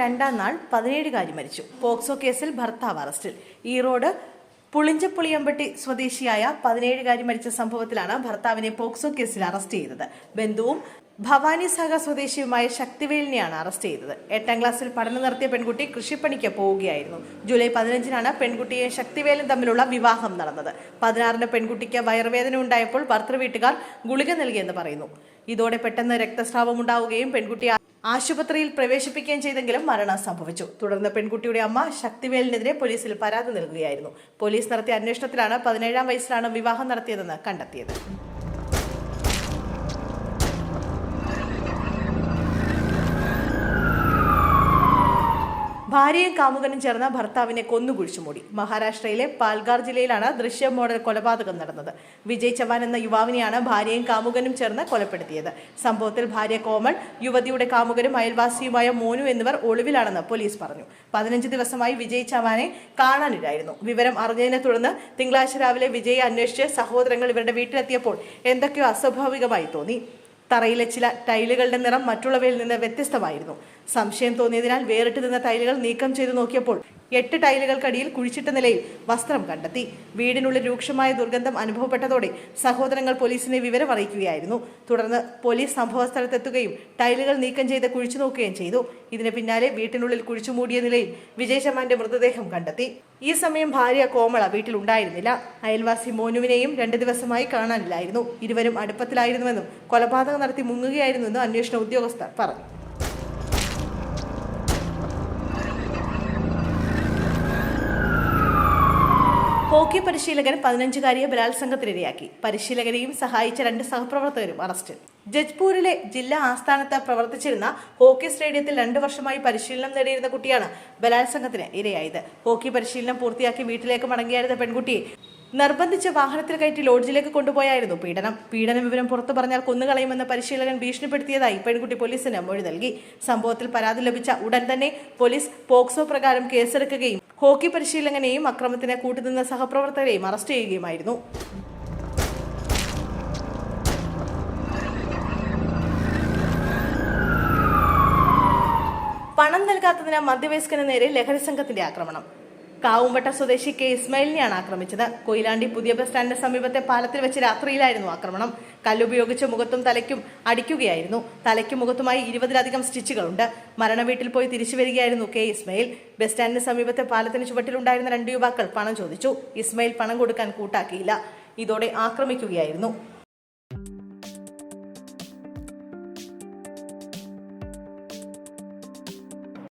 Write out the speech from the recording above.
രണ്ടാം നാൾ പതിനേഴുകാരി മരിച്ചു. പോക്സോ കേസിൽ ഭർത്താവ് അറസ്റ്റിൽ. ഈറോഡ് പുളിഞ്ചപ്പുളിയമ്പട്ടി സ്വദേശിയായ പതിനേഴുകാരി മരിച്ച സംഭവത്തിലാണ് ഭർത്താവിനെ പോക്സോ കേസിൽ അറസ്റ്റ് ചെയ്തത്. ബന്ധുവും ഭവാനി സഹ സ്വദേശിയുമായ ശക്തിവേലിനെയാണ് അറസ്റ്റ് ചെയ്തത്. എട്ടാം ക്ലാസ്സിൽ പഠനം നടത്തിയ പെൺകുട്ടി കൃഷിപ്പണിക്ക് പോവുകയായിരുന്നു. ജൂലൈ പതിനഞ്ചിനാണ് പെൺകുട്ടിയെ ശക്തിവേലും തമ്മിലുള്ള വിവാഹം നടന്നത്. പതിനാറിന് പെൺകുട്ടിക്ക് വയറുവേദന ഉണ്ടായപ്പോൾ ഭർത്തൃ വീട്ടുകാർ ഗുളിക നൽകിയെന്ന് പറയുന്നു. ഇതോടെ പെട്ടെന്ന് രക്തസ്രാവം ഉണ്ടാവുകയും പെൺകുട്ടിയെ ആശുപത്രിയിൽ പ്രവേശിപ്പിക്കുകയും ചെയ്തെങ്കിലും മരണം സംഭവിച്ചു. തുടർന്ന് പെൺകുട്ടിയുടെ അമ്മ ശക്തിവേലിനെതിരെ പോലീസിൽ പരാതി നൽകുകയായിരുന്നു. പോലീസ് നടത്തിയ അന്വേഷണത്തിലാണ് പതിനേഴാം വയസ്സിലാണ് വിവാഹം നടത്തിയതെന്ന് കണ്ടെത്തിയത്. ഭാര്യയും കാമുകനും ചേർന്ന ഭർത്താവിനെ കൊന്നുകുഴിച്ചു മൂടി. മഹാരാഷ്ട്രയിലെ പാൽഗാർ ജില്ലയിലാണ് ദൃശ്യ മോഡൽ കൊലപാതകം നടന്നത്. വിജയ് ചവാൻ എന്ന യുവാവിനെയാണ് ഭാര്യയും കാമുകനും ചേർന്ന് കൊലപ്പെടുത്തിയത്. സംഭവത്തിൽ ഭാര്യ കോമൾ യുവതിയുടെ കാമുകനും അയൽവാസിയുമായ മോനു എന്നിവർ ഒളിവിലാണെന്ന് പോലീസ് പറഞ്ഞു. പതിനഞ്ച് ദിവസമായി വിജയ് ചവാനെ കാണാനില്ലായിരുന്നു. വിവരം അറിഞ്ഞതിനെ തുടർന്ന് തിങ്കളാഴ്ച രാവിലെ വിജയെ അന്വേഷിച്ച് സഹോദരങ്ങൾ ഇവരുടെ വീട്ടിലെത്തിയപ്പോൾ എന്തൊക്കെയോ അസ്വാഭാവികമായി തോന്നി. തറയിലെ ചില ടൈലുകളുടെ നിറം മറ്റുള്ളവയിൽ നിന്ന് വ്യത്യസ്തമായിരുന്നു. സംശയം തോന്നിയതിനാൽ വേറിട്ട് നിന്ന ടൈലുകൾ നീക്കം ചെയ്തു നോക്കിയപ്പോൾ എട്ട് ടൈലുകൾക്കടിയിൽ കുഴിച്ചിട്ട നിലയിൽ വസ്ത്രം കണ്ടെത്തി. വീടിനുള്ളിൽ രൂക്ഷമായ ദുർഗന്ധം അനുഭവപ്പെട്ടതോടെ സഹോദരങ്ങൾ പോലീസിനെ വിവരം അറിയിക്കുകയായിരുന്നു. തുടർന്ന് പോലീസ് സംഭവസ്ഥലത്തെത്തുകയും ടൈലുകൾ നീക്കം ചെയ്ത് കുഴിച്ചു നോക്കുകയും ചെയ്തു. ഇതിന് പിന്നാലെ വീട്ടിനുള്ളിൽ കുഴിച്ചു മൂടിയ നിലയിൽ വിജയശമാന്റെ മൃതദേഹം കണ്ടെത്തി. ഈ സമയം ഭാര്യ കോമള വീട്ടിലുണ്ടായിരുന്നില്ല. അയൽവാസി മോനുവിനെയും രണ്ട് ദിവസമായി കാണാനില്ലായിരുന്നു. ഇരുവരും അടുപ്പത്തിലായിരുന്നുവെന്നും കൊലപാതകം നടത്തി മുങ്ങുകയായിരുന്നുവെന്നും അന്വേഷണ ഉദ്യോഗസ്ഥർ പറഞ്ഞു. ഹോക്കി പരിശീലകൻ പതിനഞ്ചുകാരിയെ ബലാത്സംഗത്തിനിരയാക്കി. പരിശീലകനെയും സഹായിച്ച രണ്ട് സഹപ്രവർത്തകരും അറസ്റ്റിൽ. ജജ്പൂരിലെ ജില്ലാ ആസ്ഥാനത്ത് പ്രവർത്തിച്ചിരുന്ന ഹോക്കി സ്റ്റേഡിയത്തിൽ രണ്ടു വർഷമായി പരിശീലനം നേടിയിരുന്ന കുട്ടിയാണ് ബലാത്സംഗത്തിന് ഇരയായത്. ഹോക്കി പരിശീലനം പൂർത്തിയാക്കി വീട്ടിലേക്ക് മടങ്ങിയായിരുന്ന പെൺകുട്ടിയെ നിർബന്ധിച്ച് വാഹനത്തിൽ കയറ്റി ലോഡ്ജിലേക്ക് കൊണ്ടുപോയായിരുന്നു പീഡനം. പീഡന വിവരം പുറത്തു പറഞ്ഞാൽ കൊന്നുകളയുമെന്ന് പരിശീലകൻ ഭീഷണിപ്പെടുത്തിയതായി പെൺകുട്ടി പോലീസിന് മൊഴി നൽകി. സംഭവത്തിൽ പരാതി ലഭിച്ച ഉടൻ തന്നെ പോലീസ് പോക്സോ പ്രകാരം കേസെടുക്കുകയും ഹോക്കി പരിശീലകനെയും അക്രമത്തിന് കൂട്ടുനിന്ന സഹപ്രവർത്തകരെയും അറസ്റ്റ് ചെയ്യുകയുമായിരുന്നു. പണം നൽകാത്തതിന് മധ്യവയസ്കന് നേരെ ലഹരി സംഘത്തിന്റെ ആക്രമണം. കാവുംവട്ട സ്വദേശി കെ ഇസ്മയിലിനെയാണ് ആക്രമിച്ചത്. കൊയിലാണ്ടി പുതിയ ബസ് സ്റ്റാൻഡിന് സമീപത്തെ പാലത്തിൽ വെച്ച് രാത്രിയിലായിരുന്നു ആക്രമണം. കല്ലുപയോഗിച്ച് മുഖത്തും തലയ്ക്കും അടിക്കുകയായിരുന്നു. തലയ്ക്കും മുഖത്തുമായി ഇരുപതിലധികം സ്റ്റിച്ചുകളുണ്ട്. മരണവീട്ടിൽ പോയി തിരിച്ചു വരികയായിരുന്നു കെ ഇസ്മയിൽ. ബസ് സ്റ്റാൻഡിന് സമീപത്തെ പാലത്തിന് ചുവട്ടിലുണ്ടായിരുന്ന രണ്ട് യുവാക്കൾ പണം ചോദിച്ചു. ഇസ്മയിൽ പണം കൊടുക്കാൻ കൂട്ടാക്കിയില്ല. ഇതോടെ ആക്രമിക്കുകയായിരുന്നു.